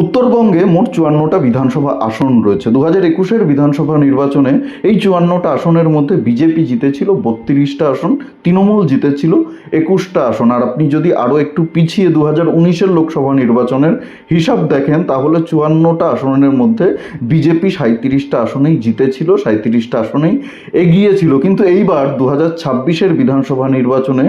উত্তরবঙ্গে মোট চুয়ান্নটা বিধানসভা আসন রয়েছে। দু হাজার একুশের বিধানসভা নির্বাচনে এই চুয়ান্নটা আসনের মধ্যে বিজেপি জিতেছিল বত্রিশটা আসন, তৃণমূল জিতেছিল একুশটা আসন। আর আপনি যদি আরও একটু পিছিয়ে দু হাজার উনিশের লোকসভা নির্বাচনের হিসাব দেখেন, তাহলে চুয়ান্নটা আসনের মধ্যে বিজেপি সাঁত্রিশটা আসনেই জিতেছিল সাঁত্রিশটা আসনেই এগিয়েছিল। কিন্তু এইবার দু হাজার ছাব্বিশের বিধানসভা নির্বাচনে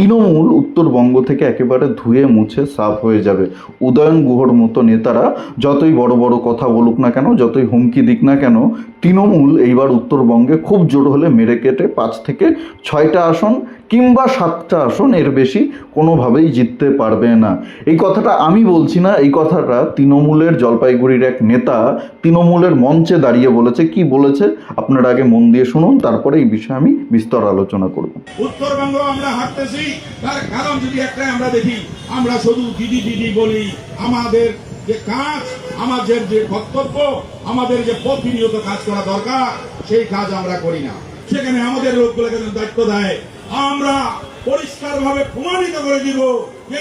তৃণমূল উত্তরবঙ্গ থেকে একেবারে ধুয়ে মুছে সাফ হয়ে যাবে। উদয়ন গুহর মতো নেতারা যতই বড় বড় কথা বলুক না কেন, যতই হুমকি দিক না কেন, তৃণমূল এইবার উত্তরবঙ্গে খুব জোর হলে মেরে কেটে পাঁচ থেকে ছয়টা আসন কিংবা সাতটা আসন এর বেশি কোনোভাবেই জিততে পারবে না। এই কথাটা আমি বলছি না, এই কথাটা তৃণমূলের জলপাইগুড়ির এক নেতা তৃণমূলের মঞ্চে দাঁড়িয়ে বলেছে। কি বলেছে? আপনারা আগে মন দিয়ে শুনুন, তারপরে এই বিষয়ে আমি বিস্তর আলোচনা করব। উত্তরবঙ্গ আমরা হাঁটতেছি তার কারণ যদি একটা আমরা দেখি, আমরা শুধু দিদি দিদি বলি, আমাদের যে কাজ, আমাদের যে কর্তব্য আমাদের যে প্রতিনিয়ত কাজ করা দরকার, সেই কাজ আমরা করি না। সেখানে আমাদের লোকগুলোকে দায়িত্ব দেয় আমরা পরিষ্কার ভাবে প্রমাণিত করে দিব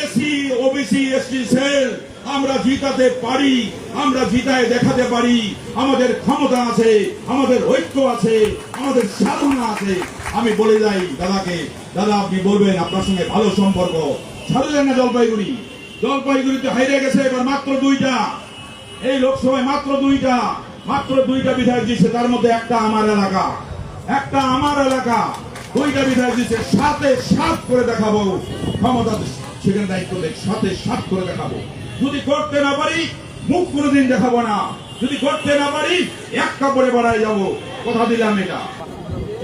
এসি ওবিসি এসটি সেল আমরা জিতাতে পারি, আমরা জিতায় দেখাতে পারি, আমাদের ক্ষমতা আছে, আমাদের ঐক্য আছে, আমাদের সাধনা আছে। আমি বলে যাই দাদাকে, দাদা আপনি বলবেন আপনার সঙ্গে ভালো সম্পর্ক। ছাড়লেন না জলপাইগুড়ি। জলপাইগুড়িতে হাইরে গেছে এবার মাত্র দুইটা। এই লোকসভায় মাত্র দুইটা। মাত্র দুইটা বিধায়ক দিচ্ছে তার মধ্যে একটা আমার এলাকা। একটা আমার এলাকা। দুইটা বিধায়ক দিচ্ছে সাথে সাত করে দেখাবো। ক্ষমতা সেখানে দায়িত্ব দেখ, সাথে সাত করে দেখাবো। যদি করতে না পারি, মুখ কোনোদিন দেখাবো না। যদি করতে না পারি, এক কাপড়ে বাড়ায় যাব। কথা দিলাম এটা।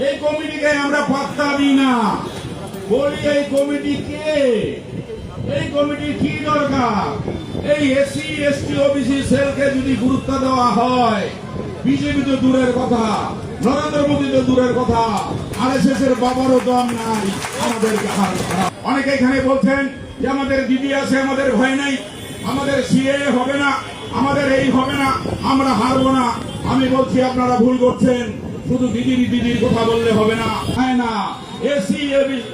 এই কমিটিকে আমরা পাত্তা দিই না। বলি, এই কমিটি কে? এই কমিটির কি দরকার? এই এসসি এসটি, ওবিসি, সেলকে যদি গুরুত্ব দেওয়া হয় বিজেপি তো দূরের কথা, নরেন্দ্র মোদী তো দূরের কথা আর এস এস এর বাবারও দম নাই খারাপ। অনেকে এখানে বলছেন যে আমাদের দিদি আছে, আমাদের ভয় নাই, আমাদের সিএ হবে না, আমাদের এই হবে না, আমরা হারবো না আমি বলছি আপনারা ভুল করছেন, শুধু দিদির দিদির কথা বললে হবে না হয় না, এসি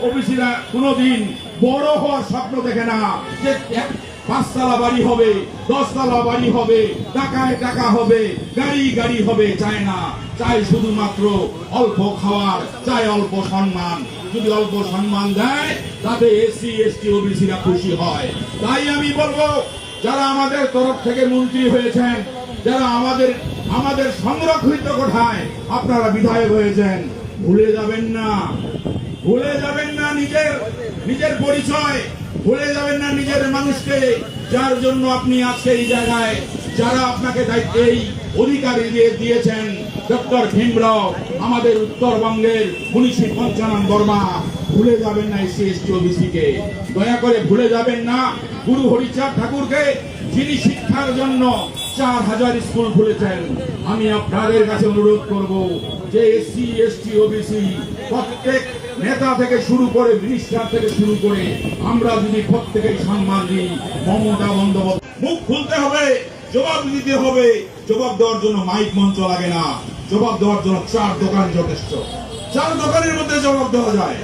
ওবিসিরা কোনোদিন বড় হওয়ার স্বপ্ন দেখে না যে পাঁচতলা বাড়ি হবে, দশতলা বাড়ি হবে, টাকায় টাকা হবে, গাড়ি গাড়ি হবে, চায় না। চাই শুধুমাত্র অল্প খাওয়ার চাই অল্প সম্মান। যদি অল্প সম্মান দেয়, তাতে এসসি, এসটি, ওবিসিরা খুশি হয়। তাই আমি বলব, যারা আমাদের তরফ থেকে মন্ত্রী হয়েছেন, যারা আমাদের আমাদের সংরক্ষিত কোঠায় আপনারা বিধায়ক হয়েছেন, ভুলে যাবেন না। ভুলে যাবেন না নিজের নিজের পরিচয়। ভুলে যাবেন না নিজের মানুষকে, যার জন্য আপনি আজকে এই জায়গায়, যারা আপনাকে দায়িত্ব এই অধিকার দিয়ে দিয়েছেন, ডক্টর ভীমরাও, আমাদের উত্তরবঙ্গের মুনিশি পঞ্চানন বর্মা, ভুলে যাবেন না এসসি এসটি ওবিসি কে। দয়া করে ভুলে যাবেন না গুরু হরিচাঁদ ঠাকুরকে, যিনি শিক্ষার জন্য চার হাজার স্কুল খুলেছেন। আমি আপনাদের কাছে অনুরোধ করব যে এসসি এসটি ওবিসি প্রত্যেক নেতা থেকে শুরু করে মিনিস্টার থেকে শুরু করে আমরা যদি প্রত্যেকেই সম্মান দিই, মমতা বন্দ্যোপাধ্যায় মুখ খুলতে হবে, জবাব দিতে হবে। জবাব দেওয়ার জন্য মাইক মঞ্চ লাগে না। জবাব দেওয়ার জন্য চার দোকান যথেষ্ট। চার দোকানের মধ্যে জবাব দেওয়া যায়।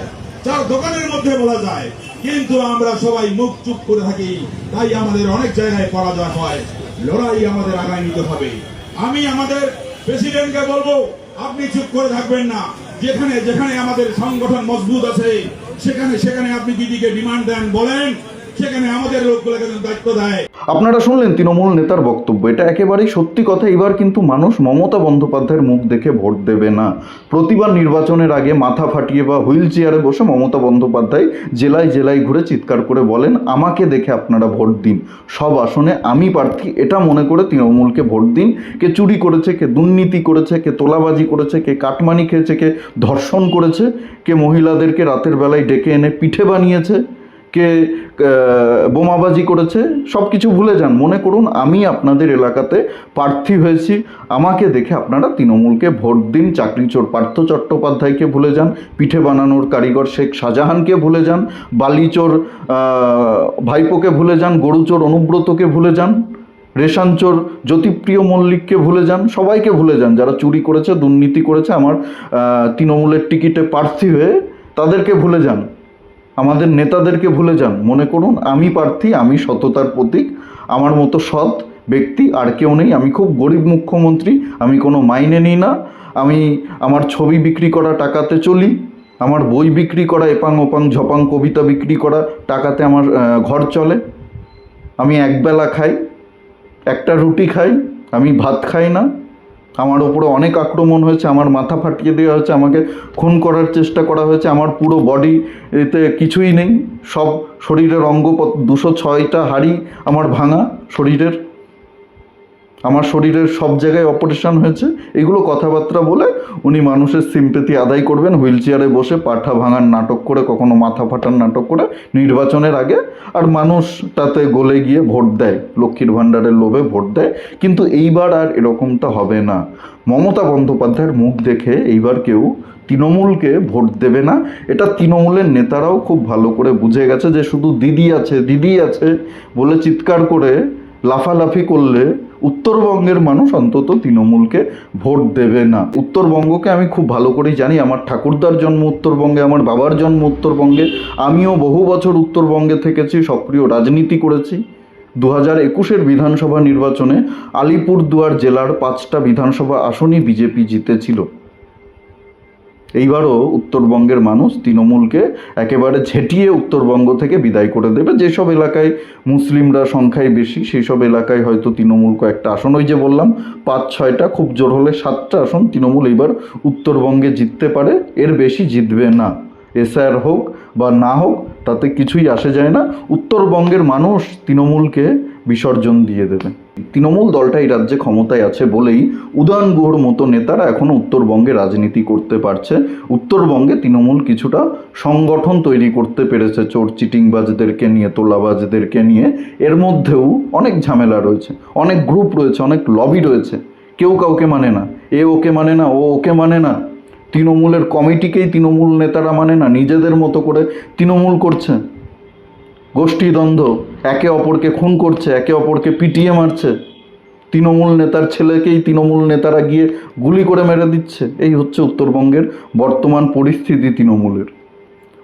চার দোকানের মধ্যে বলা যায়। কিন্তু আমরা সবাই মুখ চুপ করে থাকি। তাই আমাদের অনেক জায়গায় পরাজয় হয়। লড়াই আমাদের আগায় নিতে হবে। আমি আমাদের প্রেসিডেন্টকে বলব আপনি চুপ করে থাকবেন না। যেখানে যেখানে আমাদের সংগঠন মজবুত আছে, সেখানে সেখানে আপনি দিদিকে ডিমান্ড দেন, বলেন আপনারা শুনলেন তৃণমূল নেতার বক্তব্য। এটা একেবারেই সত্যি কথা। এবার কিন্তু মানুষ মমতা বন্দ্যোপাধ্যায়ের মুখ দেখে ভোট দেবে না। প্রতিবার নির্বাচনের আগে মাথা ফাটিয়ে বা হুইল চেয়ারে বসে মমতা বন্দ্যোপাধ্যায় জেলায় জেলায় ঘুরে চিৎকার করে বলেন, আমাকে দেখে আপনারা ভোট দিন। সব আসনে আমি প্রার্থী। এটা মনে করে তৃণমূলকে ভোট দিন। কে চুরি করেছে, কে দুর্নীতি করেছে, কে তোলাবাজি করেছে, কে কাটমানি খেয়েছে, কে ধর্ষণ করেছে, কে মহিলাদেরকে রাতের বেলায় ডেকে এনে পিঠে বানিয়েছে। কে বোমাবাজি করেছে সব কিছু ভুলে যান। মনে করুন, আমি আপনাদের এলাকাতে প্রার্থী হয়েছি। আমাকে দেখে আপনারা তৃণমূলকে ভোট দিন, চাকরিচোর পার্থ চট্টোপাধ্যায়কে ভুলে যান, পিঠে বানানোর কারিগর শেখ শাহজাহানকে ভুলে যান, বালিচোর ভাইপোকে ভুলে যান, গরুচোর অনুব্রতকে ভুলে যান রেশন চোর জ্যোতিপ্রিয় মল্লিককে ভুলে যান, সবাইকে ভুলে যান। যারা চুরি করেছে, দুর্নীতি করেছে, আমার তৃণমূলের টিকিটে প্রার্থী হয়ে তাদেরকে ভুলে যান। আমাদের নেতাদেরকে ভুলে যান। মনে করুন, আমি প্রার্থী, আমি সততার প্রতীক, আমার মতো সৎ ব্যক্তি আর কেউ নেই। আমি খুব গরিব মুখ্যমন্ত্রী, আমি কোনো মাইনে নিই না। আমি আমার ছবি বিক্রি করা টাকাতে চলি, আমার বই বিক্রি করা, এপাং ওপাং ঝপাং কবিতা বিক্রি করা টাকাতে আমার ঘর চলে। আমি একবেলা খাই, একটা রুটি খাই, আমি ভাত খাই না। আমার ওপরে অনেক আক্রমণ হয়েছে, আমার মাথা ফাটিয়ে দেওয়া হয়েছে, আমাকে খুন করার চেষ্টা করা হয়েছে, আমার পুরো বডি এতে কিছুই নেই, সব শরীরের অঙ্গ দুশো ছয়টা হাড়ি আমার ভাঙা শরীরের। আমার শরীরের সব জায়গায় অপারেশন হয়েছে। এগুলো কথাবার্তা বলে উনি মানুষের সিম্পেতি আদায় করবেন হুইল চেয়ারে বসে পাঠা ভাঙার নাটক করে, কখনো মাথা ফাটার নাটক করে নির্বাচনের আগে। আর মানুষ তাতে গলে গিয়ে ভোট দেয়, লক্ষ্মীর ভাণ্ডারের লোভে ভোট দেয়। কিন্তু এইবার আর এরকমটা হবে না। মমতা বন্দ্যোপাধ্যায়ের মুখ দেখে এইবার কেউ তৃণমূলকে ভোট দেবে না। এটা তৃণমূলের নেতারাও খুব ভালো করে বুঝে গেছে যে শুধু দিদি আছে দিদি আছে বলে চিৎকার করে লাফালাফি করলে উত্তরবঙ্গের মানুষ অন্তত তৃণমূলকে ভোট দেবে না। উত্তরবঙ্গকে আমি খুব ভালো করেই জানি। আমার ঠাকুরদার জন্ম উত্তরবঙ্গে, আমার বাবার জন্ম উত্তরবঙ্গে। আমিও বহু বছর উত্তরবঙ্গে থেকেছি, সক্রিয় রাজনীতি করেছি। দু হাজার একুশের বিধানসভা নির্বাচনে আলিপুরদুয়ার জেলার পাঁচটা বিধানসভা আসনই বিজেপি জিতেছিল। এইবারও উত্তরবঙ্গের মানুষ তৃণমূলকে একেবারে ঝেঁটিয়ে উত্তরবঙ্গ থেকে বিদায় করে দেবে। যেসব এলাকায় মুসলিমরা সংখ্যায় বেশি সেই সব এলাকায় হয়তো তৃণমূল কয়েকটা আসন। ওই যে বললাম, পাঁচ, ছয়টা, খুব জোর হলে সাতটা আসন তৃণমূল এইবার উত্তরবঙ্গে জিততে পারে। এর বেশি জিতবে না। এসআর হোক বা না হোক, তাতে কিছুই আসে যায় না। উত্তরবঙ্গের মানুষ তৃণমূলকে বিসর্জন দিয়ে দেবে। তৃণমূল দলটা এই রাজ্যে ক্ষমতায় আছে বলেই উদয়ন গুহর মতো নেতারা এখনও উত্তরবঙ্গে রাজনীতি করতে পারছে। উত্তরবঙ্গে তৃণমূল কিছুটা সংগঠন তৈরি করতে পেরেছে চোর, চিটিংবাজদেরকে নিয়ে, তোলাবাজদেরকে নিয়ে। এর মধ্যেও অনেক ঝামেলা রয়েছে, অনেক গ্রুপ রয়েছে, অনেক লবি রয়েছে। কেউ কাউকে মানে না, এ ওকে মানে না, ও ওকে মানে না। তৃণমূলের কমিটিকেই তৃণমূল নেতারা মানে না, নিজেদের মতো করে তৃণমূল করছে। গোষ্ঠীদ্বন্দ্ব একে অপরকে খুন করছে, একে অপরকে পিটিয়ে মারছে। তৃণমূল নেতার ছেলেকেই তৃণমূল নেতারা গিয়ে গুলি করে মেরে দিচ্ছে। এই হচ্ছে উত্তরবঙ্গের বর্তমান পরিস্থিতি তৃণমূলের।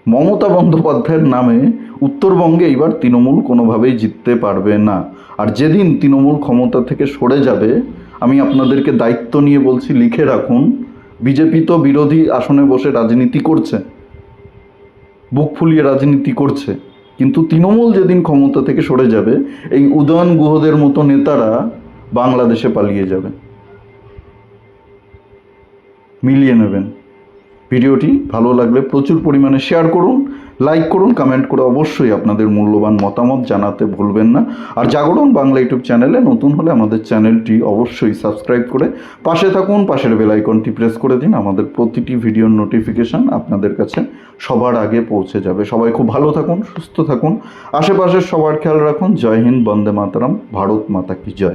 মমতা বন্দ্যোপাধ্যায়ের নামে উত্তরবঙ্গে এইবার তৃণমূল কোনোভাবেই জিততে পারবে না। আর যেদিন তৃণমূল ক্ষমতা থেকে সরে যাবে, আমি আপনাদেরকে দায়িত্ব নিয়ে বলছি, লিখে রাখুন, বিজেপি তো বিরোধী আসনে বসে রাজনীতি করছে, বুক ফুলিয়ে রাজনীতি করছে। কিন্তু তৃণমূল যেদিন ক্ষমতা থেকে সরে যাবে, এই উদয়ন গুহদের মতো নেতারা বাংলাদেশে পালিয়ে যাবে। মিলিয়ে নেবেন। ভিডিওটি ভালো লাগলে প্রচুর পরিমাণে শেয়ার করুন। লাইক করুন কমেন্ট করে অবশ্যই আপনাদের মূল্যবান মতামত জানাতে ভুলবেন না। আর জাগরণ বাংলা ইউটিউব চ্যানেলে নতুন হলে আমাদের চ্যানেলটি অবশ্যই সাবস্ক্রাইব করে পাশে থাকুন, পাশের বেল আইকনটি প্রেস করে দিন। আমাদের প্রতিটি ভিডিওর নোটিফিকেশান আপনাদের কাছে সবার আগে পৌঁছে যাবে। সবাই খুব ভালো থাকুন, সুস্থ থাকুন। আশেপাশের সবার খেয়াল রাখুন। জয় হিন্দ, বন্দে মাতারাম, ভারত মাতা কি জয়।